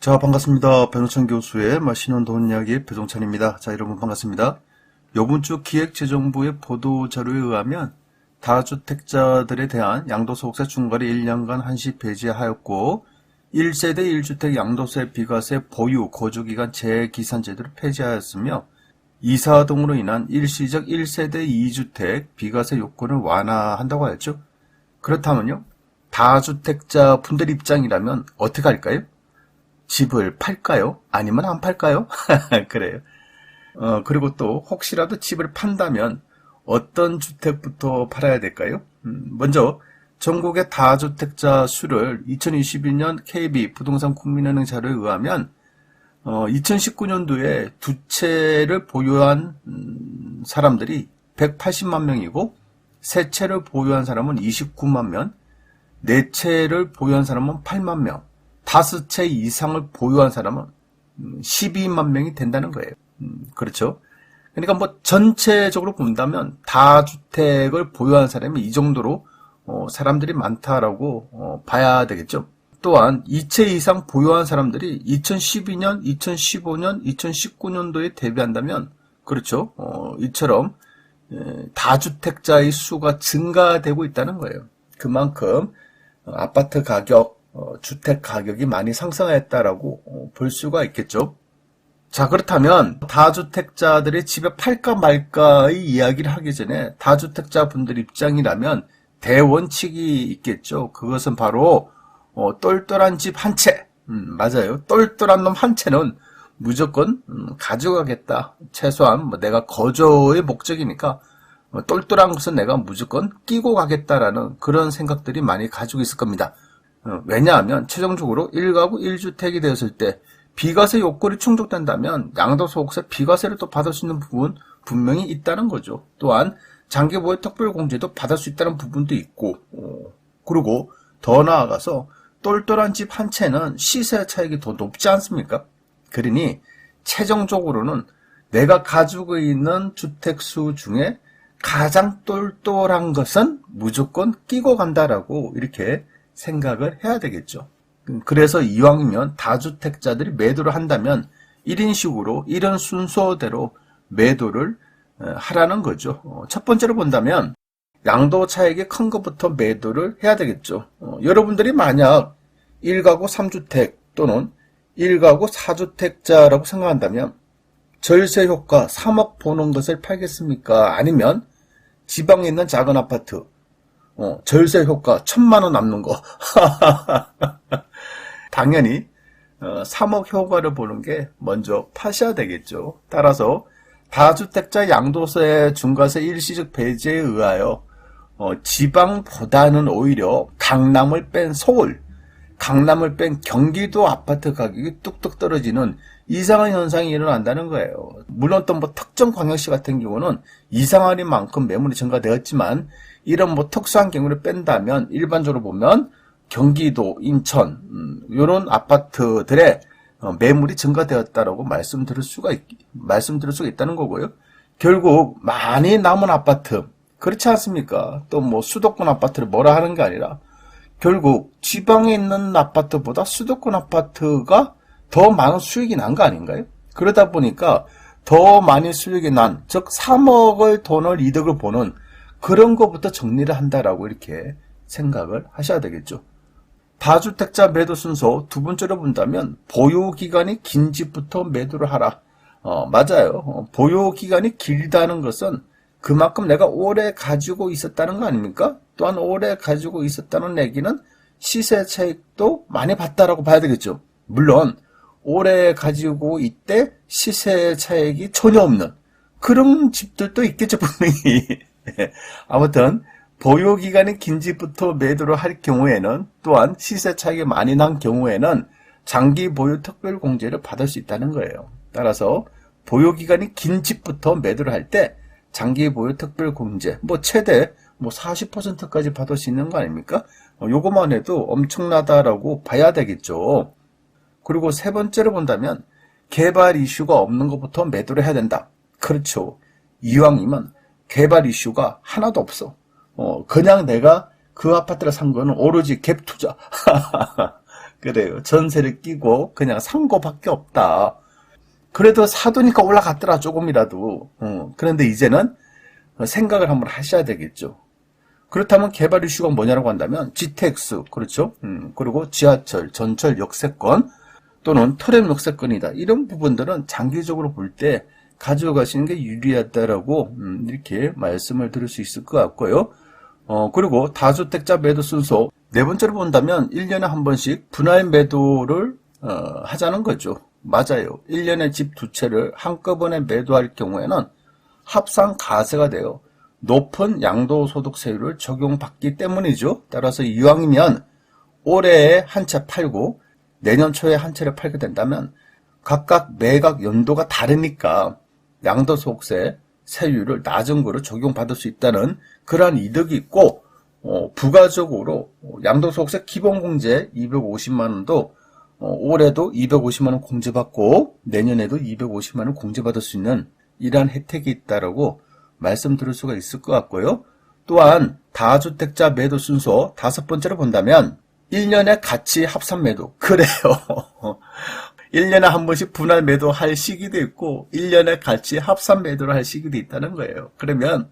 자, 반갑습니다. 변호천 교수의 마시는 돈 이야기 배종찬입니다. 자, 여러분 반갑습니다. 요번 주 기획재정부의 보도자료에 의하면 다주택자들에 대한 양도소득세 중과를 1년간 한시 폐지하였고 1세대 1주택 양도세 비과세 보유 거주기간 재기산 제도를 폐지하였으며 이사 등으로 인한 일시적 1세대 2주택 비과세 요건을 완화한다고 하였죠. 그렇다면요. 다주택자 분들 입장이라면 어떻게 할까요? 집을 팔까요? 아니면 안 팔까요? 그래요. 어, 그리고 또 혹시라도 집을 판다면 어떤 주택부터 팔아야 될까요? 음, 먼저 전국의 다주택자 수를 2021년 KB 부동산 국민은행 자료에 의하면 어, 2019년도에 두 채를 보유한 음, 사람들이 180만 명이고 세 채를 보유한 사람은 29만 명, 네 채를 보유한 사람은 8만 명, 다섯 채 이상을 보유한 사람은 12만 명이 된다는 거예요. 음, 그렇죠. 그러니까 뭐 전체적으로 본다면 다주택을 보유한 사람이 이 정도로 어, 사람들이 많다라고 어, 봐야 되겠죠. 또한 2채 이상 보유한 사람들이 2012년, 2015년, 2019년도에 대비한다면 그렇죠. 어, 이처럼 에, 다주택자의 수가 증가되고 있다는 거예요. 그만큼 어, 아파트 가격, 어, 주택 가격이 많이 상승했다라고 어, 볼 수가 있겠죠. 자, 그렇다면 다주택자들의 집에 팔까 말까의 이야기를 하기 전에 다주택자 분들 입장이라면 대원칙이 있겠죠. 그것은 바로 어, 똘똘한 집 한 채. 음, 맞아요. 똘똘한 놈 한 채는 무조건 음, 가져가겠다. 최소한 뭐 내가 거저의 목적이니까 어, 똘똘한 것은 내가 무조건 끼고 가겠다라는 그런 생각들이 많이 가지고 있을 겁니다. 어, 왜냐하면 최종적으로 1가구 1주택이 되었을 때 비과세 요건이 충족된다면 양도소득세 비과세를 또 받을 수 있는 부분 분명히 있다는 거죠. 또한 장기보유 특별공제도 받을 수 있다는 부분도 있고 어, 그리고 더 나아가서 똘똘한 집 한 채는 시세 차익이 더 높지 않습니까? 그러니 최종적으로는 내가 가지고 있는 주택수 중에 가장 똘똘한 것은 무조건 끼고 간다라고 이렇게 생각을 해야 되겠죠. 그래서 이왕이면 다주택자들이 매도를 한다면 1인식으로 이런 순서대로 매도를 하라는 거죠. 어, 첫 번째로 본다면 양도 차익이 큰 것부터 매도를 해야 되겠죠. 어, 여러분들이 만약 1가구 3주택 또는 1가구 4주택자라고 생각한다면 절세 효과 3억 보는 것을 팔겠습니까? 아니면 지방에 있는 작은 아파트 어, 절세 효과 천만 원 남는 거 당연히 어, 3억 효과를 보는 게 먼저 파셔야 되겠죠. 따라서 다주택자 양도세 중과세 일시적 배제에 의하여 어, 지방보다는 오히려 강남을 뺀 서울, 강남을 뺀 경기도 아파트 가격이 뚝뚝 떨어지는 이상한 현상이 일어난다는 거예요. 물론 또 뭐 특정 광역시 같은 경우는 이상한 만큼 매물이 증가되었지만 이런 뭐 특수한 경우를 뺀다면 일반적으로 보면 경기도, 인천 이런 아파트들의 어, 매물이 증가되었다라고 말씀드릴 수가 있, 말씀드릴 수가 있다는 거고요. 결국 많이 남은 아파트 그렇지 않습니까? 또 뭐 수도권 아파트를 뭐라 하는 게 아니라 결국 지방에 있는 아파트보다 수도권 아파트가 더 많은 수익이 난 거 아닌가요? 그러다 보니까 더 많이 수익이 난, 즉 3억을 돈을 이득을 보는 그런 것부터 정리를 한다라고 이렇게 생각을 하셔야 되겠죠. 다주택자 매도 순서 두 번째로 본다면 보유 기간이 긴 집부터 매도를 하라. 어, 맞아요. 어, 보유 기간이 길다는 것은 그만큼 내가 오래 가지고 있었다는 거 아닙니까? 또한 오래 가지고 있었다는 얘기는 시세 차익도 많이 봤다라고 봐야 되겠죠. 물론 오래 가지고 있대 시세 차익이 전혀 없는 그런 집들도 있겠죠 분명히. 아무튼 보유 기간이 긴 집부터 매도를 할 경우에는 또한 시세 차익이 많이 난 경우에는 장기 보유 특별 공제를 받을 수 있다는 거예요. 따라서 보유 기간이 긴 집부터 매도를 할 때 장기 보유 특별 공제 뭐 최대 뭐 40%까지 받을 수 있는 거 아닙니까? 어, 요것만 해도 엄청나다라고 봐야 되겠죠. 그리고 세 번째로 본다면 개발 이슈가 없는 것부터 매도를 해야 된다. 그렇죠. 이왕이면 개발 이슈가 하나도 없어. 어, 그냥 내가 그 아파트를 산 거는 오로지 갭 투자. 그래요. 전세를 끼고 그냥 산 거밖에 없다. 그래도 사두니까 올라갔더라 조금이라도. 어, 그런데 이제는 생각을 한번 하셔야 되겠죠. 그렇다면 개발 이슈가 뭐냐라고 한다면 GTX 그렇죠. 음, 그리고 지하철, 전철 역세권 또는 트램 역세권이다. 이런 부분들은 장기적으로 볼때 가져가시는 게 유리하다라고 음, 이렇게 말씀을 드릴 수 있을 것 같고요. 어, 그리고 다주택자 매도 순서 네 번째로 본다면 1년에 한 번씩 분할 매도를 어, 하자는 거죠. 맞아요. 1년에 집 두 채를 한꺼번에 매도할 경우에는 합상 가세가 돼요. 높은 양도소득세율을 적용받기 때문이죠. 따라서 이왕이면 올해에 한 채 팔고 내년 초에 한 채를 팔게 된다면 각각 매각 연도가 다르니까 양도소득세 세율을 낮은 거로 적용받을 수 있다는 그러한 이득이 있고 어, 부가적으로 양도소득세 기본공제 250만 원도 어, 올해도 250만 원 공제받고 내년에도 250만 원 공제받을 수 있는 이러한 혜택이 있다라고 말씀드릴 수가 있을 것 같고요. 또한 다주택자 매도 순서 다섯 번째로 본다면 1년에 같이 합산 매도. 그래요. 1년에 한 번씩 분할 매도할 시기도 있고 1년에 같이 합산 매도를 할 시기도 있다는 거예요. 그러면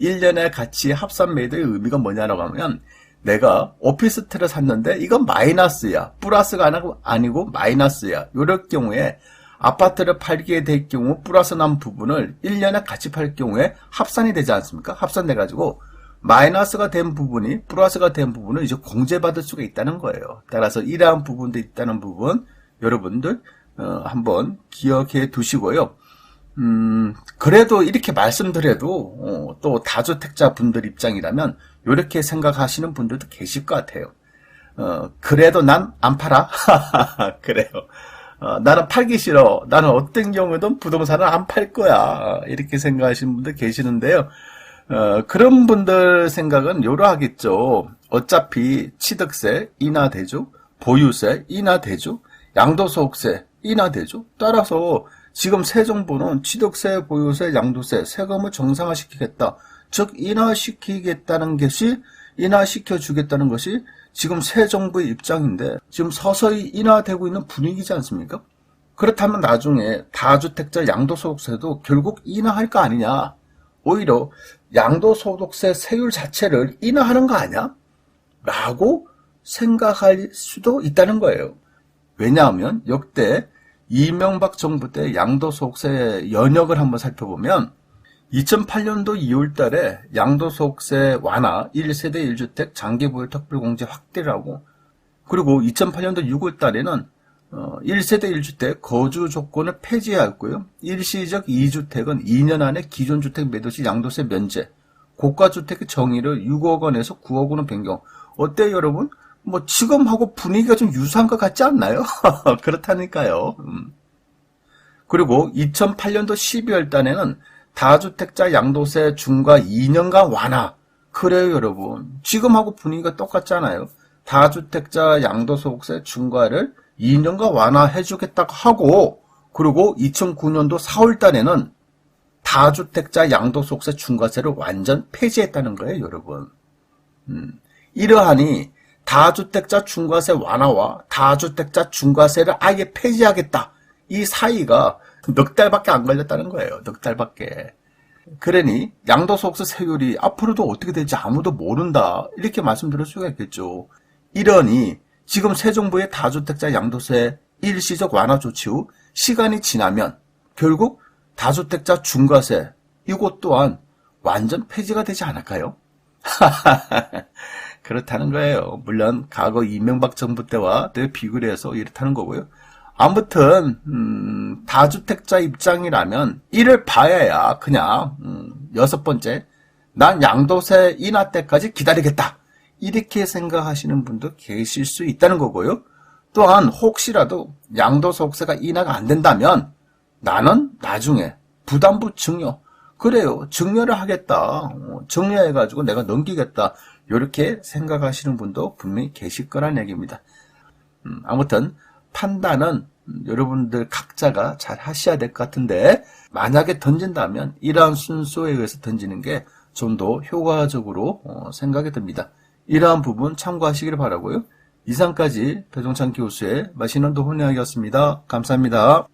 1년에 같이 합산 매도의 의미가 뭐냐라고 하면 내가 오피스텔을 샀는데 이건 마이너스야. 플러스가 아니고, 마이너스야. 이럴 경우에 아파트를 팔게 될 경우 플러스 난 부분을 1년에 같이 팔 경우에 합산이 되지 않습니까? 합산돼 가지고 마이너스가 된 부분이 플러스가 된 부분을 이제 공제받을 수가 있다는 거예요. 따라서 이러한 부분도 있다는 부분 여러분들 어, 한번 기억해 두시고요. 음, 그래도 이렇게 말씀드려도 어, 또 다주택자 분들 입장이라면 이렇게 생각하시는 분들도 계실 것 같아요. 어, 그래도 난 안 팔아. 그래요. 어, 나는 팔기 싫어. 나는 어떤 경우에도 부동산을 안 팔 거야. 이렇게 생각하시는 분들 계시는데요. 어, 그런 분들 생각은 요러하겠죠. 어차피 취득세 인하되죠. 보유세 인하되죠. 양도소득세 인하되죠. 따라서 지금 새 정부는 취득세, 보유세, 양도세, 세금을 정상화시키겠다. 즉 인하시키겠다는 것이 인하시켜 주겠다는 것이 지금 새 정부의 입장인데 지금 서서히 인하되고 있는 분위기지 않습니까? 그렇다면 나중에 다주택자 양도소득세도 결국 인하할 거 아니냐? 오히려 양도소득세 세율 자체를 인하하는 거 아니야? 라고 생각할 수도 있다는 거예요. 왜냐하면 역대 이명박 정부 때 양도소득세 연역을 한번 살펴보면 2008년도 2월 달에 양도소득세 완화 1세대 1주택 장기보유 특별공제 확대를 하고 그리고 2008년도 6월 달에는 1세대 1주택 거주 조건을 폐지하였고요. 일시적 2주택은 2년 안에 기존 주택 매도시 양도세 면제, 고가주택의 정의를 6억 원에서 9억 원으로 변경. 어때요, 여러분? 뭐 지금하고 분위기가 좀 유사한 것 같지 않나요? 그렇다니까요. 음. 그리고 2008년도 12월 달에는 다주택자 양도세 중과 2년간 완화. 그래요, 여러분. 지금하고 분위기가 똑같잖아요. 다주택자 양도소득세 중과를 2년간 완화해주겠다고 하고, 그리고 2009년도 4월 달에는 다주택자 양도소득세 중과세를 완전 폐지했다는 거예요, 여러분. 음, 이러하니 다주택자 중과세 완화와 다주택자 중과세를 아예 폐지하겠다. 이 사이가 넉 달밖에 안 걸렸다는 거예요. 넉 달밖에. 그러니 양도소득세 세율이 앞으로도 어떻게 될지 아무도 모른다. 이렇게 말씀드릴 수가 있겠죠. 이러니 지금 새 정부의 다주택자 양도세 일시적 완화 조치 후 시간이 지나면 결국 다주택자 중과세 이것 또한 완전 폐지가 되지 않을까요? 그렇다는 거예요. 물론 과거 이명박 정부 때와 비교를 해서 이렇다는 거고요. 아무튼 음, 다주택자 입장이라면 이를 봐야야 그냥 음, 여섯 번째 난 양도세 인하 때까지 기다리겠다 이렇게 생각하시는 분도 계실 수 있다는 거고요. 또한 혹시라도 양도소득세가 인하가 안 된다면 나는 나중에 부담부 증여 그래요 증여를 하겠다 어, 증여해 가지고 내가 넘기겠다 이렇게 생각하시는 분도 분명히 계실 거란 얘기입니다. 음, 아무튼 판단은 여러분들 각자가 잘 하셔야 될 것 같은데 만약에 던진다면 이러한 순서에 의해서 던지는 게 좀 더 효과적으로 어, 생각이 듭니다. 이러한 부분 참고하시길 바라고요. 이상까지 배종찬 교수의 맛있는 도훈이야기였습니다. 감사합니다.